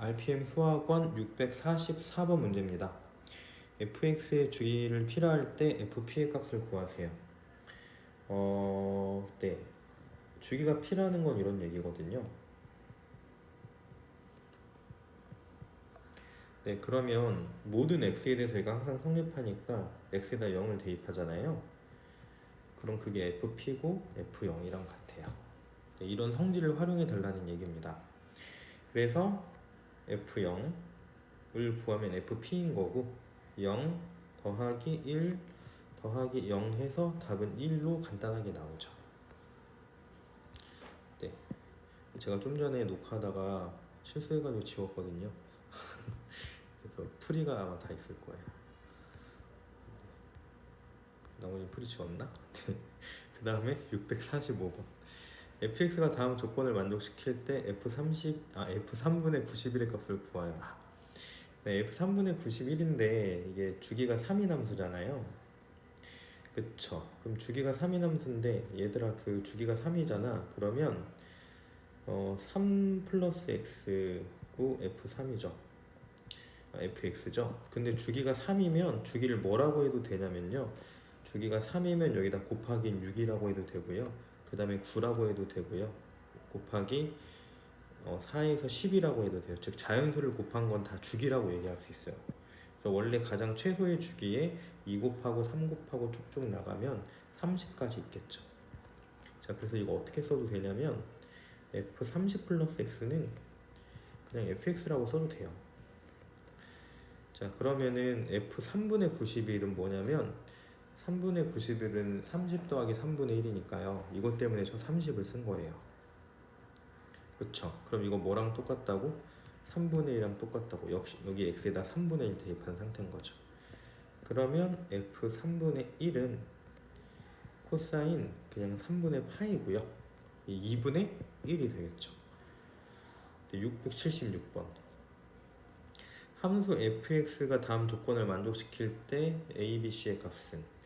RPM 수학원 644번 문제입니다. fx의 주기를 필요할 때 fp의 값을 구하세요. 어, 네. 주기가 필요하는 건 이런 얘기거든요. 네, 그러면 모든 x에 대해서 저희가 항상 성립하니까 x에다 0을 대입하잖아요. 그럼 그게 fp고 f0이랑 같아요. 네, 이런 성질을 활용해 달라는 얘기입니다. 그래서 f0을 구하면 fp인 거고 0 더하기 1 더하기 0 해서 답은 1로 간단하게 나오죠. 네. 제가 좀 전에 녹화하다가 실수해가지고 지웠거든요. 그래서 풀이가 아마 다 있을 거예요. 나머지 풀이 지웠나? 그 다음에 645번. Fx가 다음 조건을 만족시킬 때 f30 아 f3분의 91의 값을 구하여라. 네, f3분의 91인데 이게 주기가 3인 함수잖아요. 그쵸? 그럼 주기가 3인 함수인데 얘들아 그 주기가 3이잖아. 그러면 어, 3 플러스 x고 f3이죠. 아, fx죠. 근데 주기가 3이면 주기를 뭐라고 해도 되냐면요. 주기가 3이면 여기다 곱하기 6이라고 해도 되고요. 그 다음에 9라고 해도 되고요. 곱하기 어, 4에서 10이라고 해도 돼요. 즉 자연수를 곱한 건 다 주기라고 얘기할 수 있어요. 그래서 원래 가장 최소의 주기에 2 곱하고 3 곱하고 쭉쭉 나가면 30까지 있겠죠. 자, 그래서 이거 어떻게 써도 되냐면 f30 플러스 x는 그냥 fx라고 써도 돼요. 자, 그러면은 f3분의 91은 뭐냐면 3분의 91은 30 더하기 3분의 1이니까요. 이것 때문에 저 30을 쓴 거예요. 그쵸? 그럼 이거 뭐랑 똑같다고? 3분의 1이랑 똑같다고. 역시 여기 x에다 3분의 1 대입한 상태인 거죠. 그러면 f3분의 1은 코사인 그냥 3분의 파이고요. 2분의 1이 되겠죠. 676번. 함수 fx가 다음 조건을 만족시킬 때 a, b, c의 값은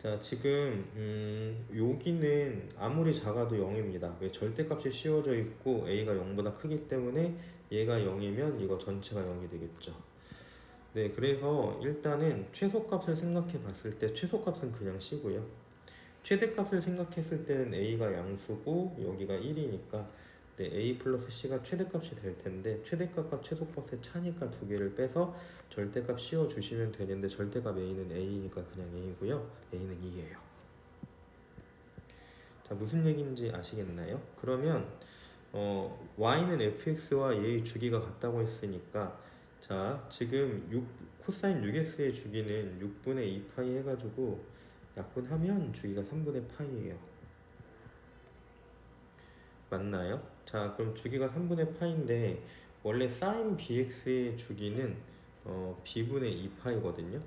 자 지금 음, 여기는 아무리 작아도 0입니다. 왜 절대값이 씌워져 있고 a가 0보다 크기 때문에 얘가 0이면 이거 전체가 0이 되겠죠. 네, 그래서 일단은 최소값을 생각해 봤을 때 최소값은 그냥 C고요. 최대값을 생각했을 때는 a가 양수고 여기가 1이니까 네, a 플러스 c가 최대값이 될 텐데 최대값과 최소값의 차니까 두 개를 빼서 절대값 씌워 주시면 되는데 절대값 a는 a니까 그냥 a고요. a는 2예요. 자 무슨 얘기인지 아시겠나요? 그러면 어, y는 fx와 얘의 주기가 같다고 했으니까 자 지금 6 코사인 6x의 주기는 6분의 2파이 해 가지고 약분하면 주기가 3분의 파이예요. 맞나요? 자 그럼 주기가 3분의 파인데 원래 사인 bx의 주기는 어, b분의 2파이거든요.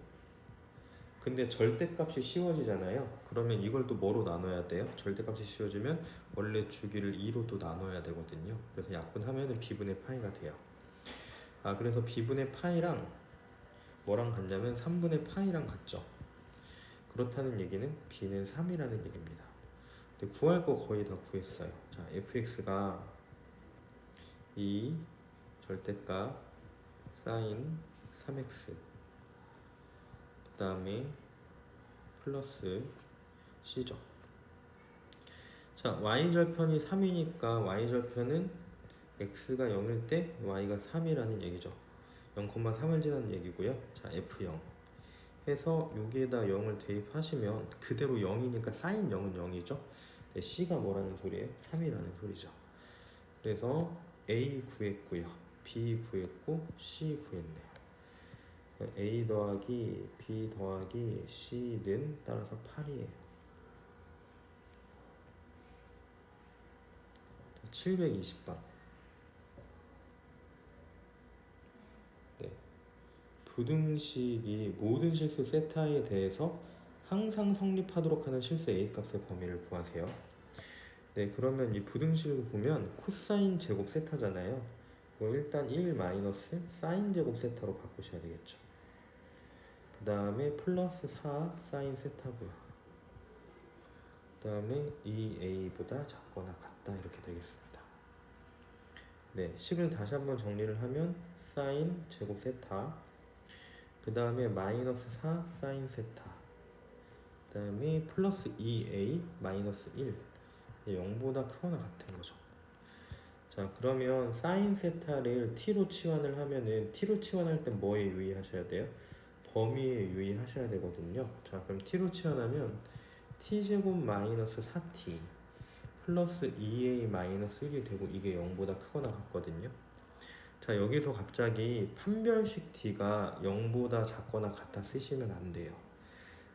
근데 절대값이 씌워지잖아요. 그러면 이걸 또 뭐로 나눠야 돼요? 절대값이 씌워지면 원래 주기를 2로 또 나눠야 되거든요. 그래서 약분하면 b분의 파이가 돼요. 아 그래서 b분의 파이랑 뭐랑 같냐면 3분의 파이랑 같죠. 그렇다는 얘기는 b는 3이라는 얘기입니다 근데 구할 거 거의 다 구했어요. 자, fx가 이 절대값 사인 3x 그 다음에 플러스 c죠. 자, y절편이 3이니까 y절편은 x가 0일 때 y가 3이라는 얘기죠. 0,3을 지나는 얘기고요. 자, f0 해서 여기에다 0을 대입하시면 그대로 0이니까 사인 0은 0이죠. 네, C가 뭐라는 소리예요? 3이라는 소리죠. 그래서 A 구했고요. B 구했고 C 구했네요. A 더하기 B 더하기 C는 따라서 8이에요. 720번. 네. 부등식이 모든 실수 세타에 대해서 항상 성립하도록 하는 실수 A 값의 범위를 구하세요. 네, 그러면 이 부등식을 보면 코사인 제곱 세타잖아요. 뭐 일단 1 마이너스 사인 제곱 세타로 바꾸셔야 되겠죠. 그 다음에 플러스 4 사인 세타고요. 그 다음에 2a보다 작거나 같다 이렇게 되겠습니다. 네, 식을 다시 한번 정리를 하면 사인 제곱 세타 그 다음에 마이너스 4 사인 세타 그 다음에 플러스 2a 마이너스 1 0보다 크거나 같은 거죠 자 그러면 사인 세타를 t로 치환을 하면은 t로 치환할 때 뭐에 유의하셔야 돼요? 범위에 유의하셔야 되거든요 자 그럼 t로 치환하면 t제곱 마이너스 4t 플러스 2a 마이너스 1이 되고 이게 0보다 크거나 같거든요. 자 여기서 갑자기 판별식 t가 0보다 작거나 같아 쓰시면 안 돼요.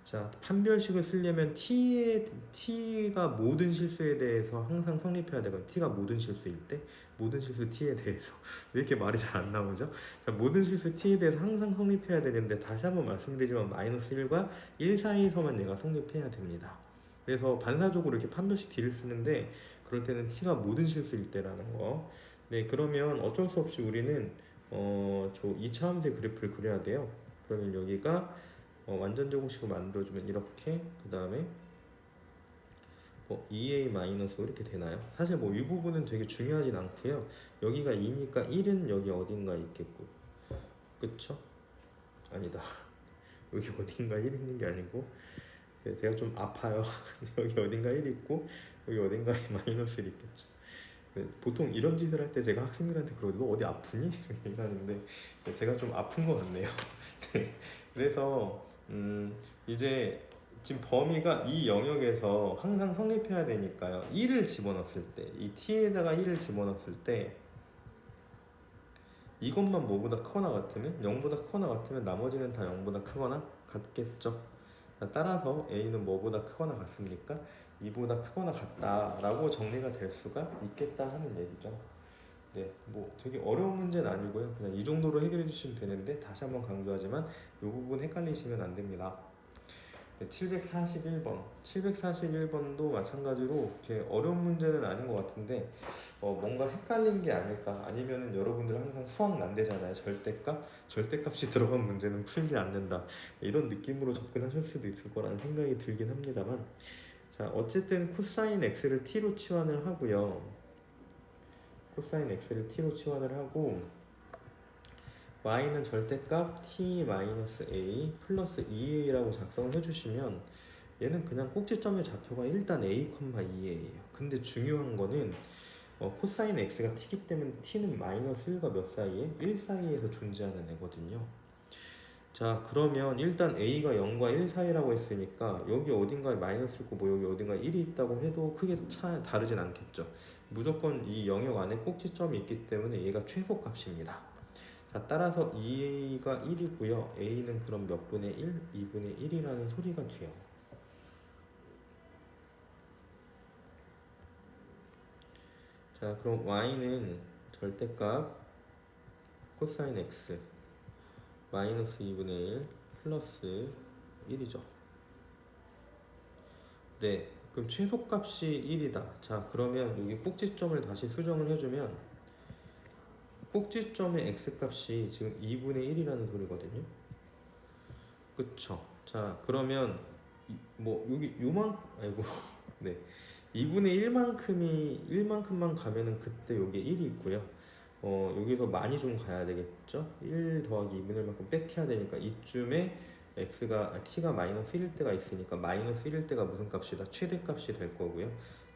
자 판별식을 쓰려면 t의 t가 모든 실수에 대해서 항상 성립해야 되거든요. t가 모든 실수일 때 모든 실수 t에 대해서 왜 이렇게 말이 잘 안 나오죠? 자 모든 실수 t에 대해서 항상 성립해야 되는데 다시 한번 말씀드리지만 마이너스 1과 1 사이에서만 얘가 성립해야 됩니다. 그래서 반사적으로 이렇게 판별식 t를 쓰는데 그럴 때는 t가 모든 실수일 때라는 거. 네, 그러면 어쩔 수 없이 우리는 어, 저 2차함수의 그래프를 그려야 돼요. 그러면 여기가 어, 완전 제곱식을 만들어주면 이렇게 그 다음에 뭐 2a 마이너스 이렇게 되나요? 사실 뭐 이 부분은 되게 중요하진 않고요. 여기가 2니까 1은 여기 어딘가 있겠고, 그쵸? 아니다. 여기 어딘가 1 있는 게 아니고 네, 제가 좀 아파요. 여기 어딘가 1 있고 여기 어딘가에 마이너스 1 있겠죠. 네, 보통 이런 짓을 할 때 제가 학생들한테 그러고 너 어디 아프니? 이렇게 하는데 네, 제가 좀 아픈 것 같네요. 네, 그래서 음, 이제 지금 범위가 이 영역에서 항상 성립해야 되니까요. 1을 집어넣었을 때, 이 t에다가 1을 집어넣었을 때 이것만 뭐보다 크거나 같으면 0보다 크거나 같으면 나머지는 다 0보다 크거나 같겠죠. 따라서 a는 뭐보다 크거나 같습니까? 2보다 크거나 같다라고 정리가 될 수가 있겠다 하는 얘기죠. 네, 뭐 되게 어려운 문제는 아니고요. 그냥 이 정도로 해결해 주시면 되는데 다시 한번 강조하지만 이 부분 헷갈리시면 안 됩니다. 네, 741번, 741번도 마찬가지로 이렇게 어려운 문제는 아닌 것 같은데 어, 뭔가 헷갈린 게 아닐까 아니면은 여러분들 항상 수학 난대잖아요. 절대값, 절대값이 들어간 문제는 풀지 않는다 이런 느낌으로 접근하실 수도 있을 거라는 생각이 들긴 합니다만 자 어쨌든 코사인 x를 t로 치환을 하고요. 코사인 x를 t로 치환을 하고 y는 절대값 t-a 플러스 2a라고 작성을 해주시면 얘는 그냥 꼭지점의 좌표가 일단 a, 2a예요. 근데 중요한 거는 어, 코사인 x가 t기 때문에 t는 마이너스 1과 몇 사이에? 1 사이에서 존재하는 애거든요. 자 그러면 일단 a가 0과 1 사이라고 했으니까 여기 어딘가에 마이너스 있고 뭐 여기 어딘가에 1이 있다고 해도 크게 차 다르진 않겠죠. 무조건 이 영역 안에 꼭지점이 있기 때문에 얘가 최소값입니다. 자, 따라서 2a가 1이고요. a는 그럼 몇 분의 1? 2분의 1이라는 소리가 돼요. 자, 그럼 y는 절대값 코사인 x 마이너스 2분의 1 플러스 1이죠. 네, 그럼 최소값이 1이다. 자, 그러면 여기 꼭지점을 다시 수정을 해주면 꼭지점의 x값이 지금 2분의 1이라는 소리거든요. 그쵸? 자, 그러면 이- 뭐 여기 요만 아이고 네 2분의 1만큼이 1만큼만 가면은 그때 여기 1이 있고요. 어 여기서 많이 좀 가야 되겠죠? 1 더하기 2분의 1만큼 뺏겨야 되니까 이쯤에 x가 아, t가 마이너스 1일 때가 있으니까 마이너스 1일 때가 무슨 값이다? 최대값이 될 거고요.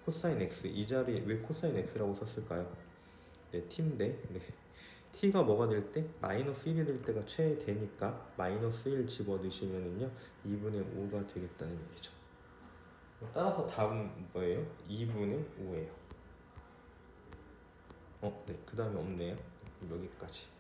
코사인 x 이 자리에 왜 코사인 x라고 썼을까요? 네, t인데 네. t가 뭐가 될 때? 마이너스 1이 될 때가 최대니까 마이너스 1 집어넣으시면은요 2분의 5가 되겠다는 얘기죠. 따라서 답은 뭐예요? 2분의 5예요. 어, 네, 그 다음에 없네요. 여기까지.